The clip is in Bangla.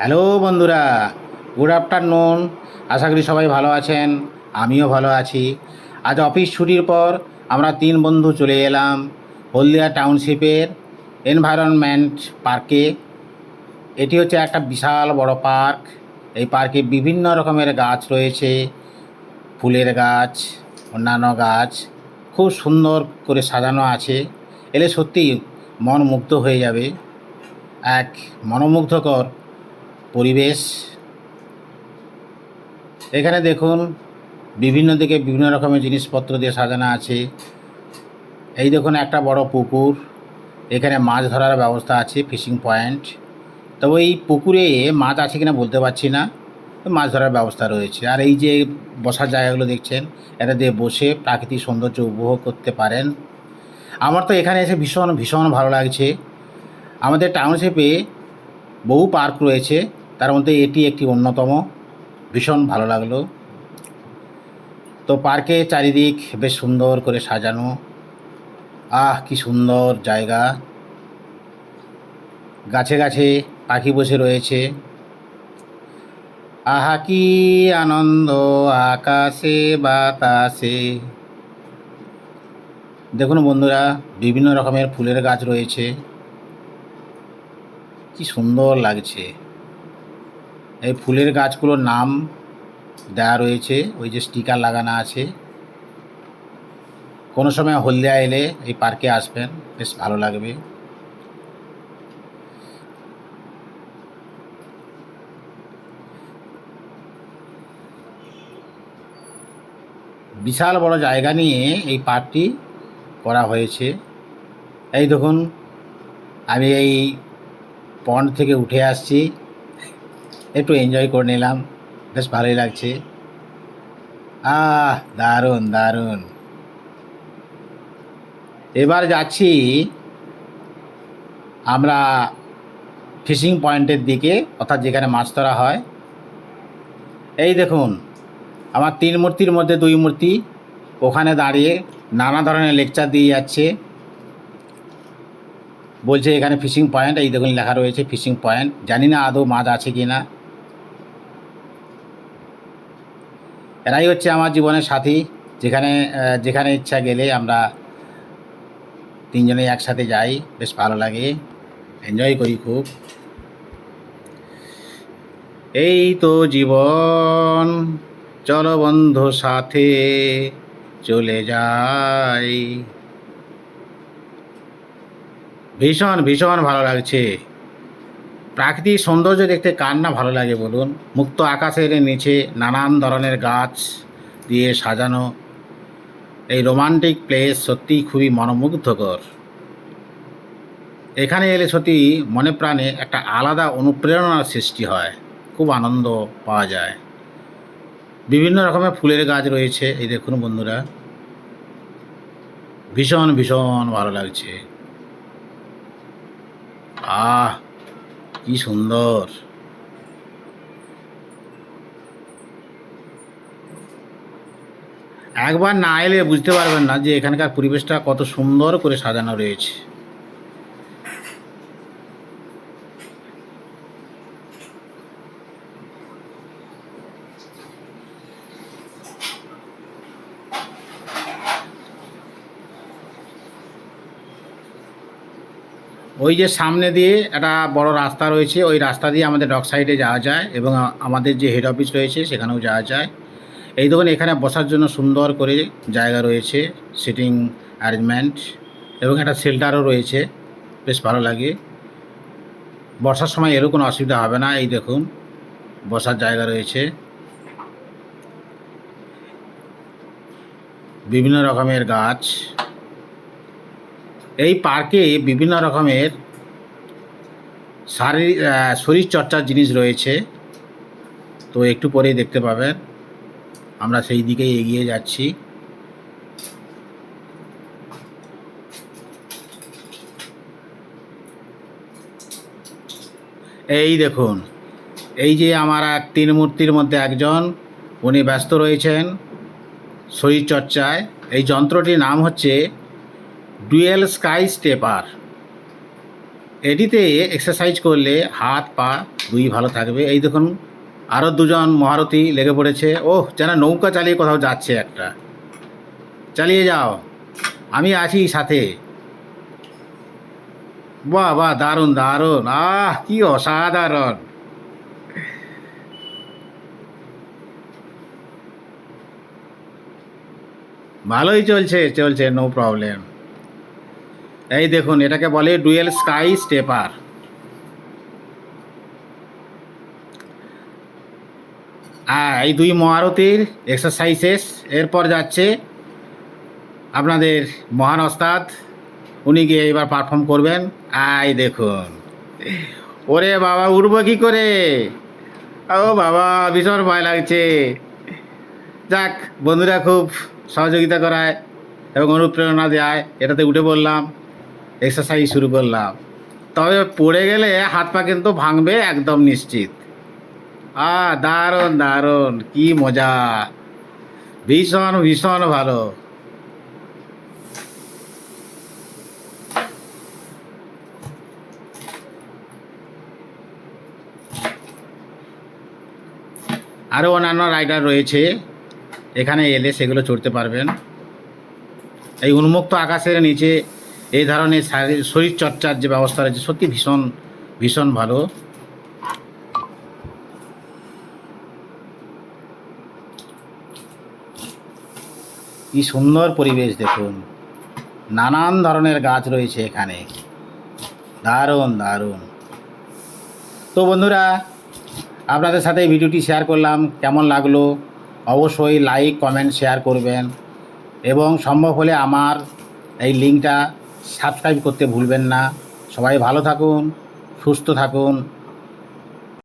হ্যালো বন্ধুরা গুড আফটারনুন আশা করি সবাই ভালো আছেন, আমিও ভালো আছি। আজ অফিস ছুটির পর আমরা তিন বন্ধু চলে এলাম হলদিয়া টাউনশিপের এনভায়রনমেন্ট পার্কে। এটি হচ্ছে একটা বিশাল বড় পার্ক। এই পার্কে বিভিন্ন রকমের গাছ রয়েছে, ফুলের গাছ, অন্যান্য গাছ, খুব সুন্দর করে সাজানো আছে। এলে সত্যি মন মুগ্ধ হয়ে যাবে। এক মনোমুগ্ধকর পরিবেশ। এখানে দেখুন, বিভিন্ন দিকে বিভিন্ন রকমের জিনিসপত্র দিয়ে সাজানো আছে। এই দেখুন, একটা বড় পুকুর। এখানে মাছ ধরার ব্যবস্থা আছে, ফিশিং পয়েন্ট। তবে এই পুকুরে মাছ আছে কিনা বলতে পারছি না। মাছ ধরার ব্যবস্থা রয়েছে। আর এই যে বসার জায়গাগুলো দেখছেন, এটা দিয়ে বসে প্রাকৃতিক সৌন্দর্য উপভোগ করতে পারেন। আমার তো এখানে এসে ভীষণ ভীষণ ভালো লাগছে। আমাদের টাউনশিপে বহু পার্ক রয়েছে। তার মধ্যে এটি একটি অন্যতম। ভীষণ ভালো লাগল। তো পার্কে চারিদিক বেশ সুন্দর করে সাজানো। আহ, কি সুন্দর জায়গা। গাছে গাছে পাখি বসে রয়েছে। আহা, কি আনন্দ, আকাশে, বাতাসে। দেখুন বন্ধুরা, বিভিন্ন রকমের ফুলের গাছ রয়েছে। কি সুন্দর লাগছে। এই ফুলের গাছগুলোর নাম দেওয়া রয়েছে, ওই যে স্টিকার লাগানো আছে। কোনো সময় হলদিয়া এলে এই পার্কে আসবেন, বেশ ভালো লাগবে। বিশাল বড় জায়গা নিয়ে এই পার্কটি করা হয়েছে। এই দেখুন, আমি এই পন্ড থেকে উঠে আসছি। একটু এনজয় করে নিলাম। বেশ ভালোই লাগছে। আহ, দারুণ দারুণ। এবার যাচ্ছি আমরা ফিশিং পয়েন্টের দিকে, অর্থাৎ যেখানে মাছ ধরা হয়। এই দেখুন, আমার তিন মূর্তির মধ্যে দুই মূর্তি, ওখানে দাঁড়িয়ে নানা ধরনের লেকচার দিয়ে যাচ্ছে। বলছে এখানে ফিশিং পয়েন্ট এই দেখুন লেখা রয়েছে ফিশিং পয়েন্ট জানি না আদৌ মাছ আছে কি না এরাই হচ্ছে আমার জীবনের সাথী। যেখানে যেখানে ইচ্ছা গেলে আমরা তিনজনে একসাথে যাই। বেশ ভালো লাগে। এনজয় করি খুব। এই তো জীবন। চলো বন্ধু সাথে চলে যাই। ভীষণ ভীষণ ভালো লাগছে। প্রাকৃতিক সৌন্দর্য দেখতে কার না ভালো লাগে বলুন? মুক্ত আকাশের নিচে নানান ধরনের গাছ দিয়ে সাজানো। এই রোমান্টিক প্লেস সত্যিই খুবই মনোমুগ্ধকর। এখানে এলে সত্যি মনে প্রাণে একটা আলাদা অনুপ্রেরণার সৃষ্টি হয়। খুব আনন্দ পাওয়া যায়। বিভিন্ন রকমের ফুলের গাছ রয়েছে। এই দেখুন বন্ধুরা। ভীষণ ভীষণ ভালো লাগছে। আহ! কি সুন্দর। একবার না এলে বুঝতে পারবেন না যে এখানকার পরিবেশটা কত সুন্দর করে সাজানো রয়েছে। ওই যে সামনে দিয়ে একটা বড় রাস্তা রয়েছে, ওই রাস্তা দিয়ে আমাদের ডক সাইডে যাওয়া যায় এবং আমাদের যে হেড অফিস রয়েছে সেখানেও যাওয়া যায়। এই দেখুন এখানে বসার জন্য সুন্দর করে জায়গা রয়েছে সিটিং অ্যারেঞ্জমেন্ট এবং একটা শেল্টারও রয়েছে, বেশ ভালো লাগে। বর্ষার সময় এরও কোনো অসুবিধা হবে না, এই দেখুন, বসার জায়গা রয়েছে। বিভিন্ন রকমের গাছ এই পার্কে বিভিন্ন রকমের শারীরিক আহ, শরীরচর্চার জিনিস রয়েছে। তো একটু পরেই দেখতে পাবেন। আমরা সেই দিকেই এগিয়ে যাচ্ছি। এই দেখুন এই যে আমার এক তিন মূর্তির মধ্যে একজন উনি ব্যস্ত রয়েছেন শরীরচর্চায়। এই যন্ত্রটির নাম হচ্ছে ডুয়েল স্কাই স্টেপার। এটিতে এক্সারসাইজ করলে হাত, পা দুই ভালো থাকবে। এই দেখুন আরও দুজন মহারথী লেগে পড়েছে। ওহ যেন নৌকা চালিয়ে কোথাও যাচ্ছে একটা। চালিয়ে যাও। আমি আছি সাথে। বাহ বাহ, দারুণ দারুণ। আহ, কি অসাধারণ। ভালোই চলছে চলছে নো প্রবলেম এই দেখুন, এটাকে বলে ডুয়েল স্কাই স্টেপার। এই দুই মহারথীর এক্সারসাইজেস এরপর যাচ্ছে আপনাদের মহান ওস্তাদ, উনি গিয়ে এবার পারফর্ম করবেন। আই দেখুন, ওরে বাবা উঠবো কি করে? ও বাবা, ভীষণ ভয় লাগছে। যাক, বন্ধুরা খুব সহযোগিতা করায় এবং অনুপ্রেরণা দেয় এটাতে উঠে পড়লাম। এক্সারসাইজ শুরু করলাম। তবে পড়ে গেলে হাত পা কিন্তু ভাঙবে একদম নিশ্চিত। আ দারুণ দারুণ, কি মজা। ভীষণ ভীষণ ভালো। আরও অন্যান্য রাইডার রয়েছে। এখানে এলে সেগুলো চড়তে পারবেন। এই উন্মুক্ত আকাশের নিচে এই ধরনের শারীর- শরীরচর্চার যে ব্যবস্থা রয়েছে, সত্যি ভীষণ ভীষণ ভালো। কি সুন্দর পরিবেশ দেখুন। নানান ধরনের গাছ রয়েছে এখানে। দারুণ দারুণ। তো বন্ধুরা, আপনাদের সাথে ভিডিওটি শেয়ার করলাম। কেমন লাগল? অবশ্যই লাইক কমেন্ট শেয়ার করবেন। এবং সম্ভব হলে আমার এই লিঙ্কটা সাবস্ক্রাইব করতে ভুলবেন না। সবাই ভালো থাকুন সুস্থ থাকুন।